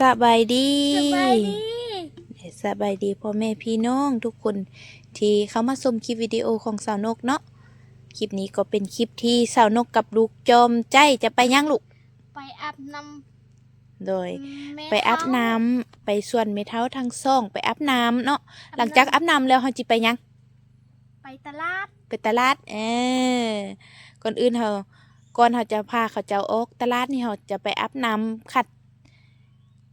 สบายดีสบายดีสบายดีพ่อแม่พี่น้องทุกคนที่เข้ามาชมคลิปวิดีโอของสาวนกเนาะคลิปนี้ก็เป็นคลิปที่สาวนกกับลูกจอมใจจะไปย่างลูกไปอาบน้โดยำแม่ไปอาบน้ำไปส่วนเมเท้าทางซ่อง ไปอาบน้ำเนาะหลังจากอาบน้ำแล้วเราจะไปย่างไปตลาดไปตลาดเออก่อนอื่นเราก่อนเราจะพาเขาเจ้าออกตลาดนี่เราจะไปอาบน้ำขัด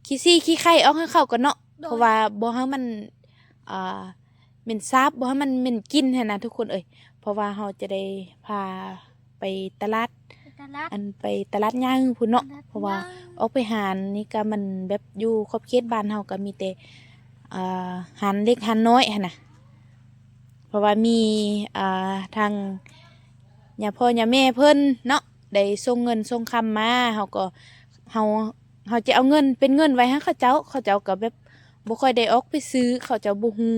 ขี้ซี่ขี้ไข่ออกให้เขาก่อนเนาะเพราะว่าบ่ให้มันอ่าเหม็นซาบบ่ให้มันเหม็นกินหั้นนะทุกคนเอ้ยเพราะว่าเราจะได้พาไปตลาดไปตลาดอันไปตลาดย่างพุ่นเนาะตลดเพราะว่าย่งออกไปหารนี่ก็มันแบบอยู่ขอบเขตบ้านเฮาก็มีแต่อ่าหารเล็กหารน้อยหั่นน่ะเพราะว่ามีอ่าทางย่าพ่อย่าแม่เพิ่นเนาะได้ส่งเงินส่งคำมาเฮาก็เฮา เฮาจะเอาเงินเป็นเงินไว้ให้เขาเจ้า เขาเจ้าก็แบบบ่ค่อยได้ออกไปซื้อ เขาเจ้าบ่ฮู้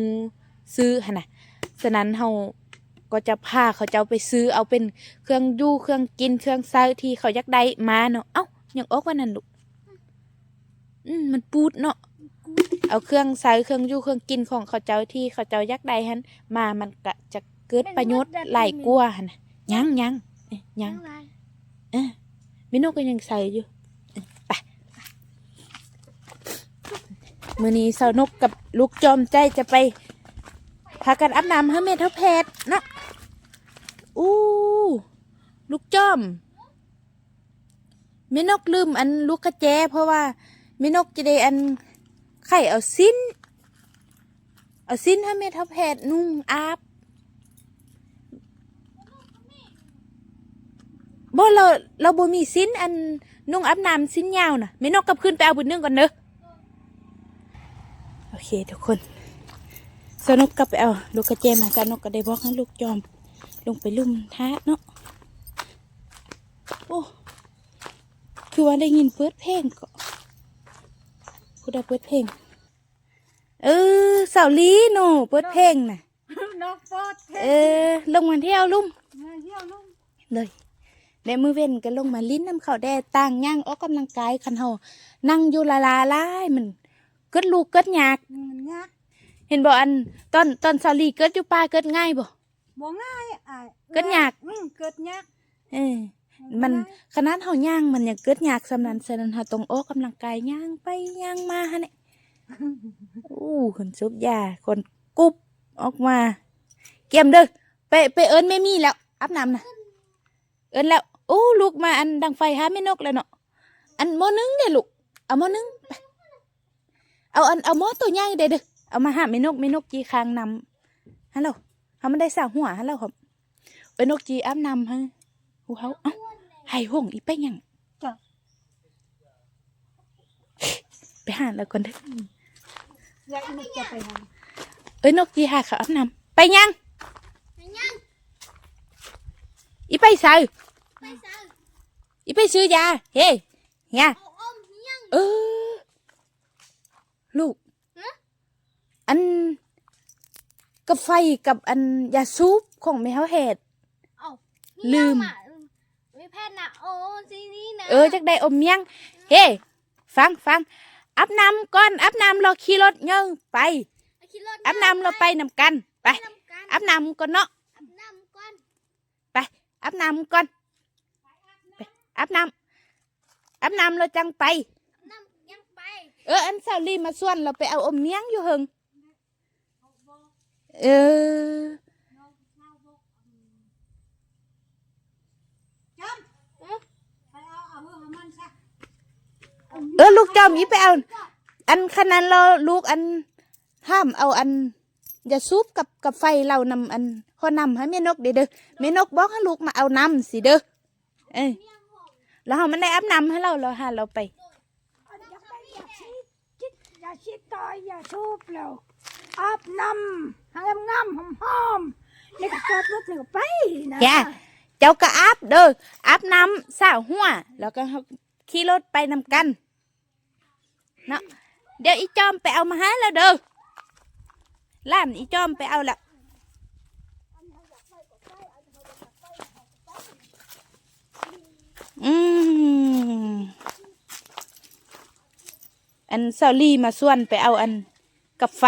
ซื้อหั่นน่ะฉะนั้นเฮาก็จะพาเขาเจ้าไปซื้อเอาเป็นเครื่องอยู่เครื่องกินเครื่องใช้ที่เขาอยากได้มาเนาะเอ้ายังออกว่านั่นลูกอืมมันปูดเนาะเอาเครื่องใส่เครื่องอยู่เครื่องกินของเขาเจ้าที่เขาเจ้ายักได้หันมามันก็จะเกิดประโยชน์หลายกว่าหันน่ะยังยังเอ้ยยังอะไรเออมิโนก็ยังใส่อยู่เอ้ยไป มือนี้สาวนกกับลูกจอมใจจะไปพากันอาบน้ำให้เมทัลแพทนะอู้ลูกจอมเมนกลืมอันลูกกระแจ เพราะว่าเมนกจะได้อันไข่เอาสิ้น เอาสิ้นให้เมทัพแพทนุ่งอาบบ่เราเราบ่มีสิ้นอันนุ่งอาบน้ำสิ้นยาวน่ะมินกกับขึ้นไปเอาบุญนึงก่อนเนอะ อเคทุกคนสนุกกลับไปเอาลูกกระแจมากันนกก็ได้บอกให้ลูกจอม ลงไปลุ่มท้าเนาะโอ้คือว่าได้ยินเปิดเพลงก็กูได้เปิดเพลง เออสาวลีโนเปิดเพลงน่ะนกโฟดเออ ลงมาเที่ยวลุ่มมาเที่ยวลุงเลยในมือเว้นก็ลงมาลิ้นน้ำเขาวแดดต่างย่างออกกำลังกายคันเฮานั่งอยู่ละลาลายมัน เกิดลูกเกิดยากมันยากเห็นบ่อันตอนตอนสาวลีเกิดอยู่ป่าเกิดง่ายบ่บ่ง่ายอะเกิดยากอืมเกิดยากเออมันขนาดเฮาย่างมันยังเกิดยากสำนั้นฉะนั้นเฮาต้องออกกำลังกายย่างไปย่างมาฮะเนี่ยอู้คนซุบยาคนกุบออกมา เกียมเด้อไปไปเอิญไม่มีแล้วอาบน้ำนะเอิญแล้วโอ้ลูกมาอันดังไฟหาไม่นกแล้วเนาะอันหมอนึงเด้อลูกเอาหมอนึงไป เอาอันเอาหมอตัวใหญ่เด้อเด้อเอามาหาไม่นกไม่นกจีคางนำฮัลโหลเขามันได้สาวหัวฮัลโหลครับไปนกจีอาบน้ำฮะหูเขาเอ้าไห้ห่วงอีไปยังจ้ะไปหาแล้วก่อนเด้ออยากนกจะไปทเอ้ยนกจีหาเขาอาบน้ำไปยังำไปยังอีไปใส่ไปซื้ออีไปซื้อยาเฮ้เฮียเอาอมยังเออ ลูกฮะอันกับไฟกับอันยาซูปของแมวเห็ดเอาลืมอะไม่แพทย์นะโอ้ซีนี่นะเออจักได้อมเมียง เฮ้ฟังฟังอาบน้ำก่อนอาบน้ำรอขี่รถเงงไปไปขี่รถอาบน้ำเราไปนำกันไปนำกันอาบน้ำก่อนเนาะอาบน้ำก่อนไปอาบน้ำก่อนไปอาบน้ำอาบน้ำเราจังไปน้ำยังไป เอออันสาวลีมาส่วนเราไปเอาอมเมียงอยู่หึงเออเออลูกจอมอีไปเอา อันขนาดเราลูกอันห้ามเอาอัน อย่าซุบกับกับไฟเรานำอันพอนำให้แม่นกเด้อเด้อแม่นกบอกให้ลูกมาเอานำสิเด้อเออแล้วเรามันได้อาบน้ำให้เราเราหาเราไป อย่าไปอย่าชิดชิดอย่า ชิดต่อยอย่าชูบแล้วอาบน้ำให้งามหอมหอมๆแล้วก็จอดรถแล้วก็ไปนะจ้ะเจ้าก็อาบเด้ออาบน้ำสาวหัว แล้วก็ขี่รถไปนำกันเนาะเดี๋ยวอีจอมไปเอามาให้แล้วเด้อล้านอีจอมไปเอาละ อืมอันเซาลี่มาส่วนไปเอาอันกับไฟ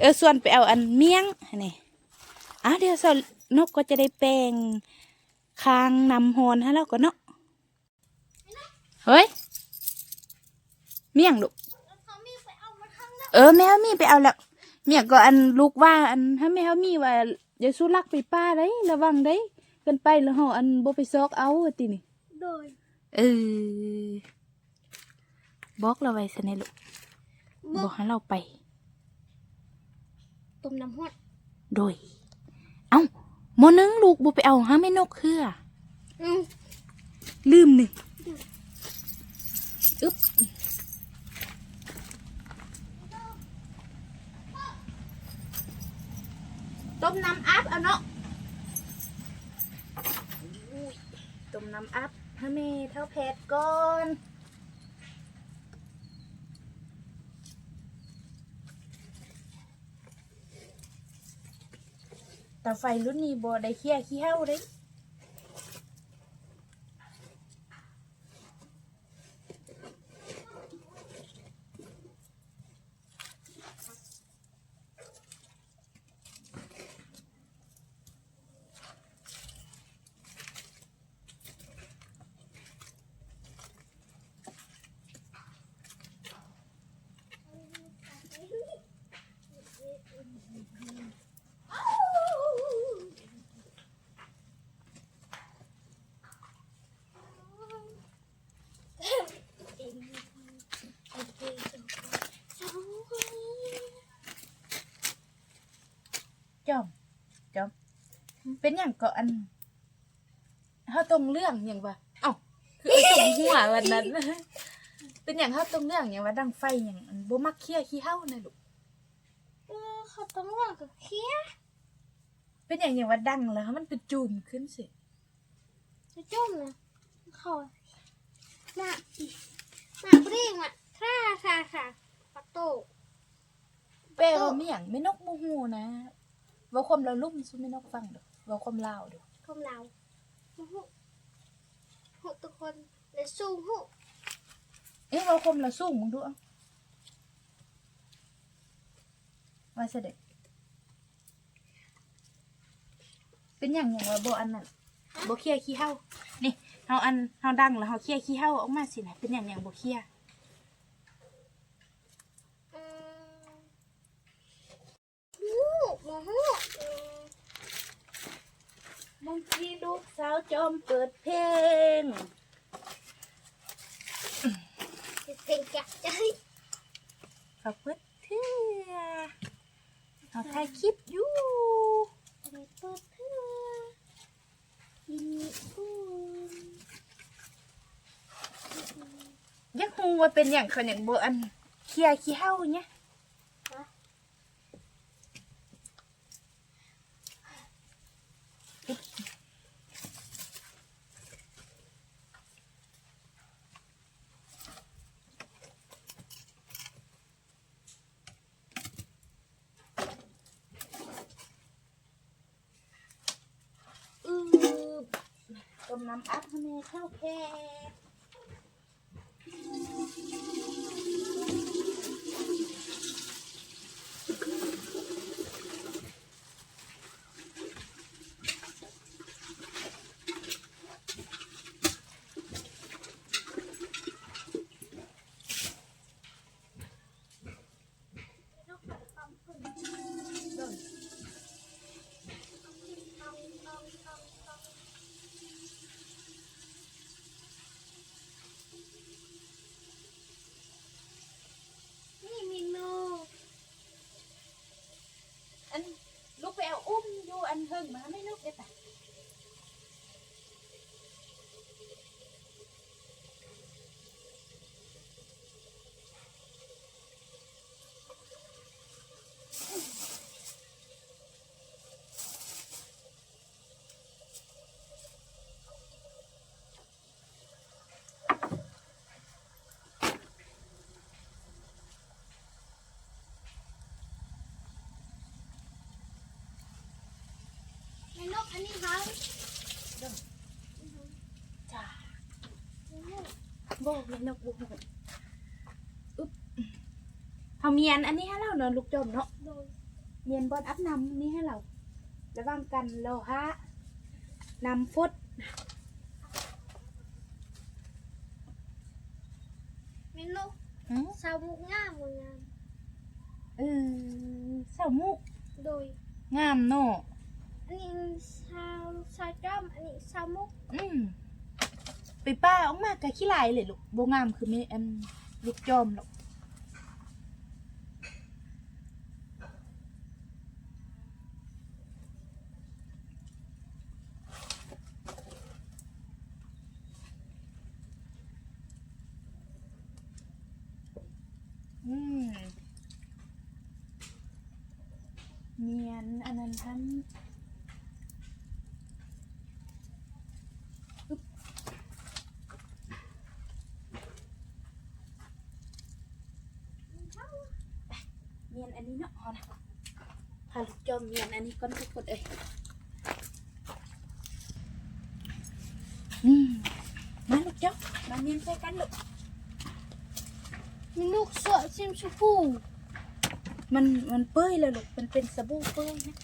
เออส่วนไปเอาอันเมียงนี่อ้าวเดี๋ยวเซานกก็จะได้แปลงคางนำฮอนให้แล้วก็เนาะเฮ้ย เมียงดุแล้วเขามีไปเอามาข้างหน้าเออแมวมีไปเอาแล้วเมียก็อันลูกว่าอันถ้าแมวมีว่าอย่าสู้ลักไปป้าได้ระวังได้เกินไปแล้วเฮาอันบ่ไปซอกเอาอะตินี่โดยเออ บอกเราไว้ซะแน่ลูกบอกให้เราไป ต้มน้ำฮอดโดย เอ้าหมอนึงลูกบ่ไปเอาหาแม่นกคืออะอืมลืมนี่อึ๊บต้มน้ำอัพเอาเนาะอุ้ยต้มน้ำอัพให้แม่เท่าแพทย์ก่อน แต่ไฟรุ่นนี้บ่ได้เคี่ยขี้เห่าเด้ จอมจอม เป็นอย่างก็อันเฮาตรงเรื่องอย่างว่าเอ้าคือไอ้ตรงหัววันนั้น เป็นอย่างเฮาตรงเรื่องอย่างว่าดังไฟอย่างอันบ่มักเคี้ยขี้เฮานะลูกเออเขาต้องว่างกับเคี้ยเป็นอย่างอย่างว่าดังแล้วมันเป็นจูมขึ้นสิจะจุ่มนะเขามามาปรีมาท่าท่าท่าประตูแปลว่าไม่อย่างไม่นกบ่ฮู้นะเว่าความเราลุ่มซุไม่นกฟังเด้อ เว่าความลาวเด้อของเราหุหุทุกคนเลยสู้หุเอ๊ะเว่าความเราสูงมึงดูเอะว่าเสด็จเป็นอย่างอย่างว่าบ่อันนั้นบ่เคี้ยขี้เฮานี่เฮาอันเฮาดังแล้วเฮาเคี้ยขี้เฮาออกมาสินะเป็นอย่างอย่างบ่เคี้ยอืมหุมาหุอืม บางทีลูกสาวจอมเปิดเพลง เพลงแกะใจฝากเปิดเถื่อเฮาถ่ายคลิปอยู่เปิดเพื่อยินดีอยักฮูว่าเป็นอย่างเขาอย่างบ่อันเคี้ยขี้เฮาเนี่ย อือต้มน้ำอัพให้แม่ข้าวแค่ต้น นี่เมนู อันลูกไปเอาอุ้ม อยู่อันเฮิงมาไม่ลูกได้ปะเมนูอันนี้เขา จ้าบ่แม่นกบ่ฮู้เฮาเมียนอันนี้ให้เราเนาะลูกจอมเนาะโดยเมียนบอนอัพนำนี่ให้เราระวังกันโลหะนำฟดเมนูอืมสาวมุกงามบ่งามเออเสามุกโดยงามเนาะอันนี้สาวสาวจ้อมอันนี้สาวมุกอืม ไปป้าออกมากะขี้ลายเลยลูกโบงามคือไม่อันลูกจอมหรอกอืมเมียนอันนั้นทั้งเมียนอันะพาลูกจอมเมียนอันนี้ก่อนทุกคนเอ้ยอืมมาลูกจอมมาเมียนใส่กันลูกเมนูกสวยชิมชมพูมันมันเปื้อยเลยลูกมันเป็นสบู่เปื้อยนะ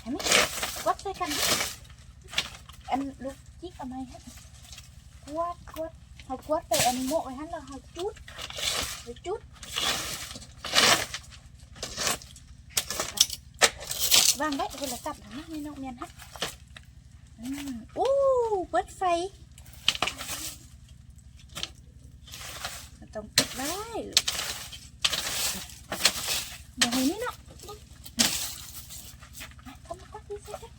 เห็นไหมวัดใส่กัน อันลูกจิกเอาไหมฮะ กวาดกวาดเอากวาดไปอันโมะไว้ฮะเราเอาจุดไปจุดวางไว้คนละตับนะไม่นอกเมียนฮะอืมอู้เปิดไฟต้องปิดได้ลูกเดี๋ยวให้นี่เนาะมาเข้ามาก็ดีใส่กัน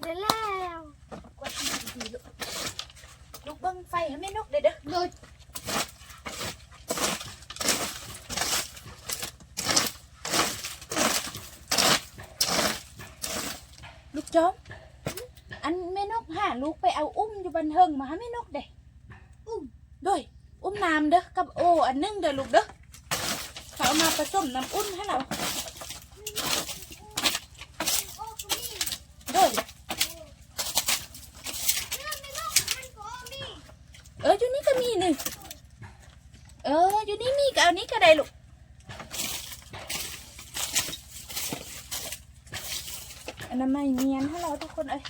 เดี๋ยวแล้ว กวาดให้ดีๆลูกลูกเบิ้งไฟให้แม่นกเด้อเด้อ โดย ลูก จอมอันแม่นกหาลูกไปเอาอุ้มอยู่บันเทิงมาให้แม่นกเด้อุ้มด้วยอุ้มน้ำเด้อกับโออันนึงเด้อลูกเด้อเขาเอามาผสมน้ำอุ้มให้เรา โอ้คุณนี่ ด้วย เรื่องเมนูมันก็มี เอออยู่นี่ก็มีหนึ่งเอออยู่นี่มีก็เอานี้ก็ได้ลูก อันนั้นไม่เนียนให้เราทุกคนเอ้ย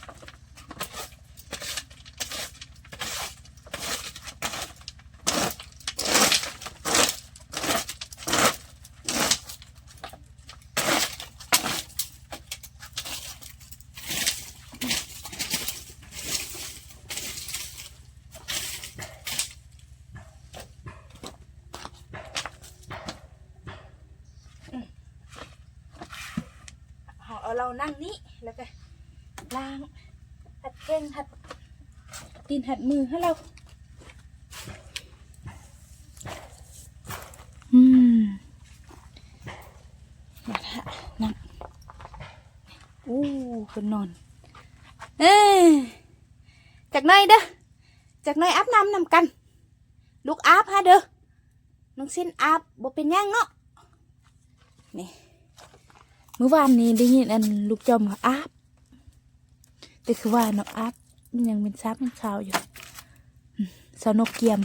เอเอาเรานั่งนี้ แล้วก็ล้างหัดแข้งหัดตีนหัดมือให้เรา อืมมาละนั่งอู้คนนอน เอ้ยจากไหนเด้อจากไหนอาบน้ำนำกัน ลูกอาบฮะเด้อน้องสิ้นอาบบ่เป็นหยังเนาะนี่ มื่อวานนี้ได้ยินอันลูกจอมอาบแต่คือว่าเนาะอาบมันยังเป็นซับเป็นขาวอยู่สาวนกเกียม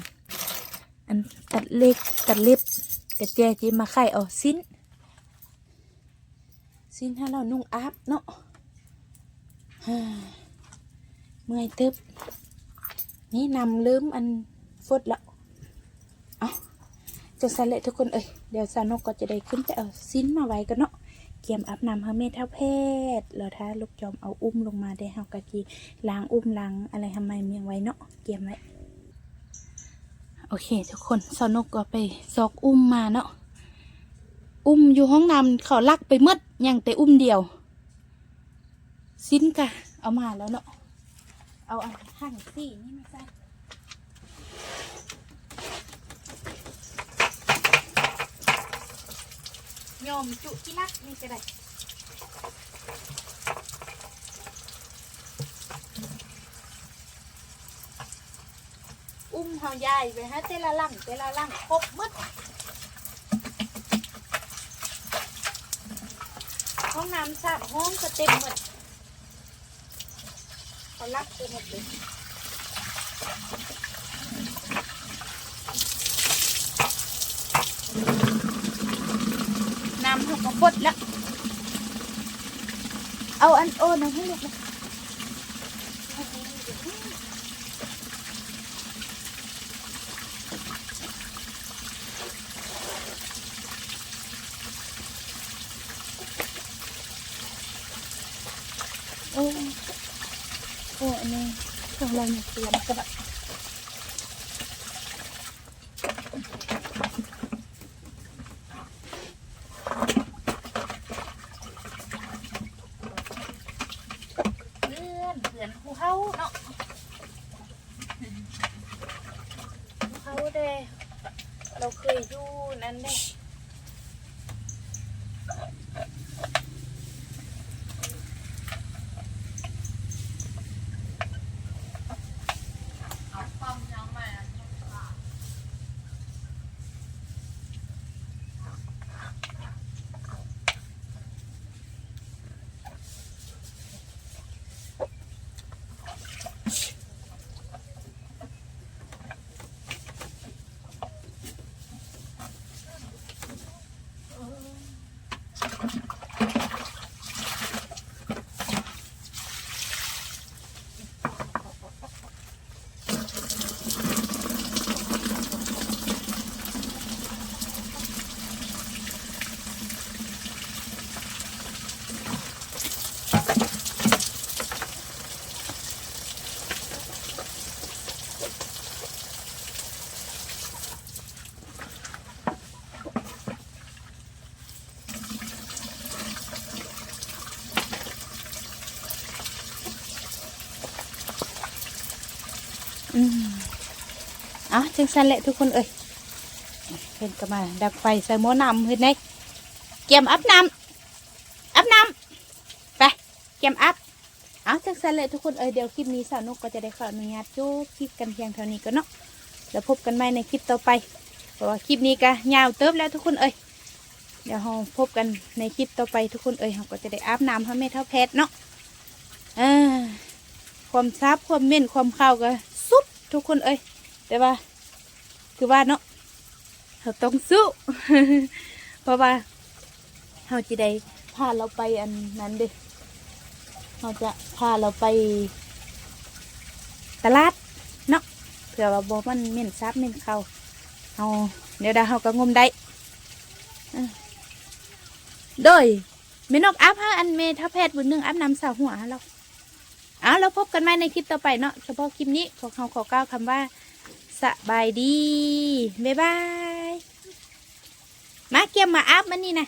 อันตัดเล็กตัดเล็บแต่เจ๊จีมาไข่เอาสิ้นสิ้นถ้าเรานุ่งอาบเนาะเมื่อยตึบนี่นำลืมอันฟดแล้วเอาจะสะเละทุกคนเอ้ยเดี๋ยวสานกก็จะได้ขึ้นไปเอาสิ้นมาไว้กันเนาะ กียมอาบน้ำให้เมทาเพศแล้วถ้าลูกจอมเอาอุ้มลงมาได้เฮากะจีล้างอุ้มล้างอะไรทำไมเมียงไว้เนาะเกียมไว้โอเค ทุกคนสาวนกก็ไปซอกอุ้มมาเนาะอุ้มอยู่ห้องน้ำเขาลักไปหมดยังแต่อุ้มเดียวสิ้นกะเอามาแล้วเนาะเอาอันห่างสี่นี่ม่ใช่ ยอมจุที่รักนี่ก็ได้อุ้มเฮายายไปฮะเตละลังเตละลังครบหมดห้องน้ำสามห้องก็เต็มหมดเขาลักไปหมดเลย น้ำเขาก็พดแล้ว เอาอันโอนะให้ลูกนะ โอ้โอ้อันนี้ของเราเนี่ยเตรียมกระบะเพื่อนเพื่อนภูเขาเนาะภูเขาเด้เราเคย อ Okay. อืมเอะจังสันแหละทุกคนเอ้ยเพิ่นก็มาดับไฟใส่หม้อน้ำเฮ็ดไงเกียมอัพน้ำอัพน้ำไปเกียมอัพเอาจังสันแหละทุกคนเอ้ยเดี๋ยวคลิปนี้สาวนุกก็จะได้ขออนุญาตจบคลิปกันเพียงเท่านี้ก็เนาะแล้วพบกันใหม่ในคลิปต่อไปเพราะว่าคลิปนี้ก็ยาวเติบแล้วทุกคนเอ้ยเดี๋ยวเราพบกันในคลิปต่อไปทุกคนเอ้ยเราก็จะได้อาบน้ำให้แม่เท่าแพทเนาะความซับความเม่นความเข้าก็ ทุกคนเอ้ยแต่ว่า คือว่าเนาะเราต้องสู้ เพราะว่าเราจะได้พาเราไปอันนั้นเด้เราจะพาเราไป ตลาดเนาะเผื่อว่าบอมันเหม่นซับเหม่นเขาเอาเดี๋ยวดาเราก็งมได้โดยเมนอกอัพฮะอันเมทัพแพทย์บุญหนึ่งอัพน้ำสาวหัวเรา เอาแล้วพบกันใหม่ในคลิปต่อไปเนาะเฉพาะคลิปนี้ขอเขาขอกล่าวคำว่าสบายดี บ๊ายบาย มาเกี่ยมมาอัพมันนี่นะ